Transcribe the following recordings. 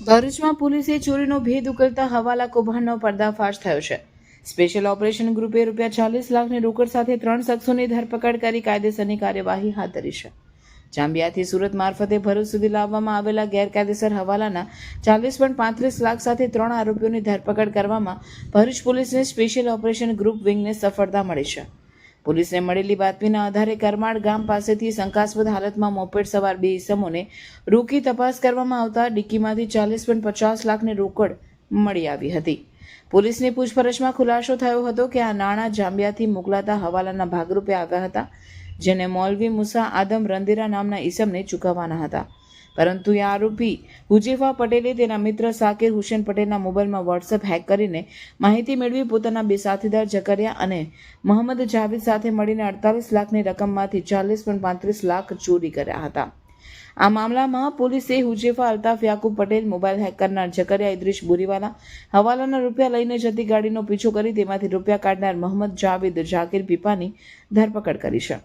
ભરૂચમાં પોલીસે ચોરીનો ભેદ ઉકેલતા હવાલા કૌભાંડનો પર્દાફાશ થયો છે. સ્પેશિયલ ઓપરેશન ગ્રુપે રૂપિયા ચાલીસ લાખની રોકડ સાથે ત્રણ શખ્સોની ધરપકડ કરી કાયદેસરની કાર્યવાહી હાથ ધરી છે. જાંબિયાથી સુરત મારફતે ભરૂચ સુધી લાવવામાં આવેલા ગેરકાયદેસર હવાલાના ચાલીસ પોઈન્ટ પાંત્રીસ લાખ સાથે ત્રણ આરોપીઓની ધરપકડ કરવામાં ભરૂચ પોલીસને સ્પેશિયલ ઓપરેશન ગ્રુપ વિંગને સફળતા મળી છે. પોલીસને મળેલી બાતમીના આધારે કરમાળ ગામ પાસેથી શંકાસ્પદ હાલતમાં મોપેડ સવાર બે ઇસમોને રોકી તપાસ કરવામાં આવતા ડિક્કીમાંથી ચાલીસ પોઈન્ટ પચાસ લાખની રોકડ મળી આવી હતી. પોલીસની પૂછપરછમાં ખુલાસો થયો હતો કે આ નાણાં જાંબિયાથી મોકલાતા હવાલાના ભાગરૂપે આવ્યા હતા, જેને મૌલવી મુસા આદમ રંદીરા નામના ઈસમને ચૂકવવાના હતા. પરંતુ એ આરોપી હુજેફા પટેલે તેના મિત્ર સાકિર હુસેન પટેલના મોબાઈલમાં વોટ્સએપ હેક કરીને માહિતી મેળવી પોતાના બે સાથીદાર જકરિયા અને મોહમ્મદ જાવેદ સાથે મળીને અડતાલીસ લાખની રકમમાંથી ચાલીસ પોઈન્ટ પાંત્રીસ લાખ ચોરી કર્યા હતા. આ મામલામાં પોલીસે હુજેફા અલ્તાફ યાકુબ પટેલ, મોબાઈલ હેક કરનાર જકરિયા ઇદ્રીશ બોરીવાલા, હવાલાના રૂપિયા લઈને જતી ગાડીનો પીછો કરી તેમાંથી રૂપિયા કાઢનાર મોહમ્મદ જાવેદ ઝાકીર પીપાની ધરપકડ કરી છે.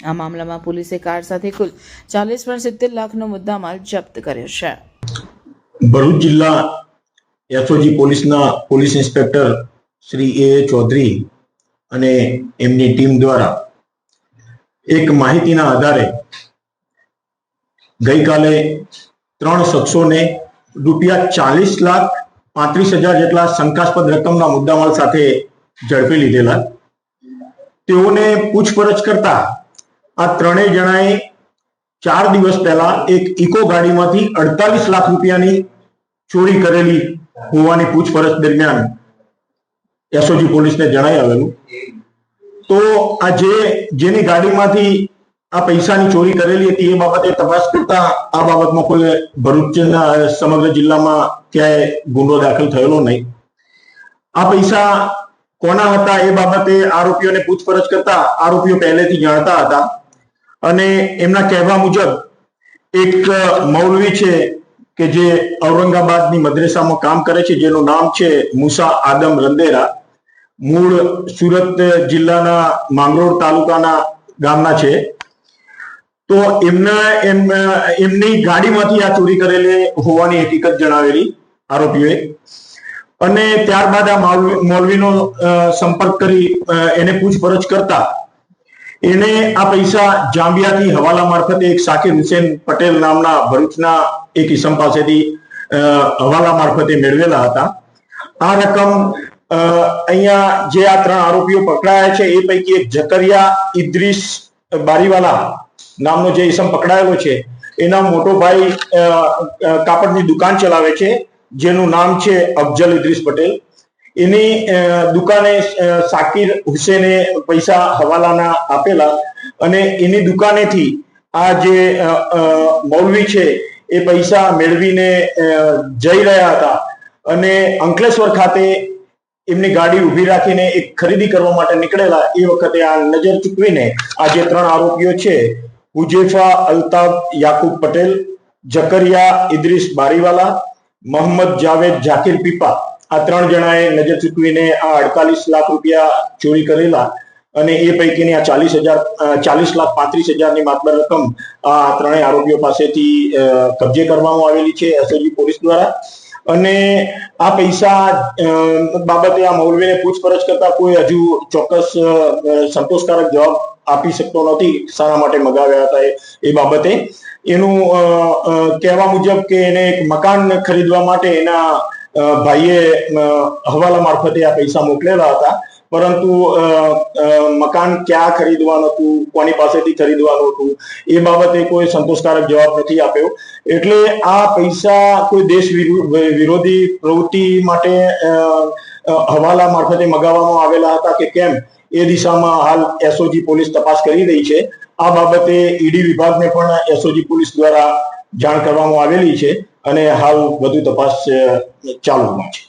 આ મામલામાં પોલીસે કાર સાથે કુલ ચાલીસ પણ સિત્તેર લાખનો મુદ્દામાલ જપ્ત કર્યો છે. ભરૂચ જિલ્લા એસઓજી પોલીસના police inspector Shri A Chaudhary અને એમની ટીમ દ્વારા એક માહિતીના આધારે ગઈકાલે ત્રણ શખ્સોને રૂપિયા ચાલીસ લાખ પાંત્રીસ હજાર જેટલા શંકાસ્પદ રકમના મુદ્દામાલ સાથે ઝડપી લીધેલા. તેઓને પૂછપરછ કરતા આ ત્રણેય જણાએ ચાર દિવસ પહેલા એક ઇકો ગાડીમાંથી અડતાલીસ લાખ રૂપિયાની ચોરી કરેલી હોવાની પૂછપરછ દરમિયાન એસઓજી પોલીસને જણાઈ આવેલું. તો આ જે, જેની ગાડીમાંથી આ પૈસાની ચોરી કરેલી હતી એ બાબતે તપાસ કરતા આ બાબતમાં કોઈ ભરૂચના સમગ્ર જિલ્લામાં ક્યાંય ગુનો દાખલ થયેલો નહીં. આ પૈસા કોના હતા એ બાબતે આરોપીઓને પૂછપરછ કરતા આરોપીઓ પહેલેથી જાણતા હતા. અને એમના કહેવા મુજબ એક મૌલવી છે કે જે ઔરંગાબાદની મદ્રેસામાં કામ કરે છે, જેનું નામ છે મુસા આદમ રંદેરા. મૂળ સુરત જિલ્લાના માંગરોળ તાલુકાના ગામના છે. તો એમના એમ એમની ગાડીમાંથી આ ચોરી કરેલી હોવાની હકીકત જણાવેલી આરોપીઓએ. અને ત્યારબાદ આ મૌલવી- મૌલવીનો સંપર્ક કરી એને પૂછપરછ કરતા એને આ પૈસા જાંબિયાથી હવાલા મારફતે એક સાકિર હુસેન પટેલ નામના ભરૂચના એક ઇસમ પાસેથી હવાલા મારફતે મેળવેલા હતા. આ રકમ અહીંયા જે આ ત્રણ આરોપીઓ પકડાયા છે, એ પૈકી એક જકરિયા ઇદ્રીસ બારીવાલા નામનો જે ઇસમ પકડાયેલો છે, એના મોટો ભાઈ કાપડની દુકાન ચલાવે છે, જેનું નામ છે અફજલ ઇદ્રીસ પટેલ. એની દુકાને સાકિર હુસેને પૈસા હવાલાના આપેલા અને એની દુકાનેથી આ જે મૌલવી છે, એ પૈસા મેળવીને જઈ રહ્યા હતા. અને અંકલેશ્વર ખાતે એમની ગાડી ઊભી રાખીને એક ખરીદી કરવા માટે નીકળેલા એ વખતે આ નજર ચૂકવીને આ જે ત્રણ આરોપીઓ છે, હુજેફા અલ્તાફ, યાકુબ પટેલ જકરિયા ઇદ્રીસ બારીવાલા મોહમ્મદ જાવેદ જાકીર પીપા આ ત્રણ જણાએ નજર ચૂકવીને આ અડતાલીસ લાખ રૂપિયા ચોરી કરેલા અને એ પૈકીની આ ચાલીસ હજાર ચાલીસ લાખ પાંત્રીસ હજારની માત્ર રકમ આ ત્રણેય આરોપીઓ પાસેથી કબજે કરવામાં આવેલી છે એસઓજી પોલીસ દ્વારા. અને આ પૈસા બાબતે આ મૌલવીને પૂછપરછ કરતા કોઈ હજુ ચોક્કસ સંતોષકારક જવાબ આપી શકતો નથી, શાના માટે મગાવ્યા હતા એ- બાબતે. એનું કહેવા મુજબ કે એને એક મકાન ખરીદવા માટે એના ભાઈએ હવાલા મારફતે આ પૈસા મોકલેલા હતા. પરંતુ મકાન ક્યાં ખરીદવાનું હતું, કોની પાસેથી ખરીદવાનું હતું, એ બાબતે કોઈ સંતોષકારક જવાબ નથી આપ્યો. એટલે આ પૈસા કોઈ દેશ વિરુ- વિરોધી પ્રવૃત્તિ માટે હવાલા મારફતે મગાવવામાં આવેલા હતા કે કેમ, એ દિશામાં હાલ એસઓજી પોલીસ તપાસ કરી રહી છે. આ બાબતે ઈડી વિભાગને પણ એસઓજી પોલીસ દ્વારા જાણ કરવામાં આવેલી છે અને હાલ વધુ તપાસ ચાલુમાં છે.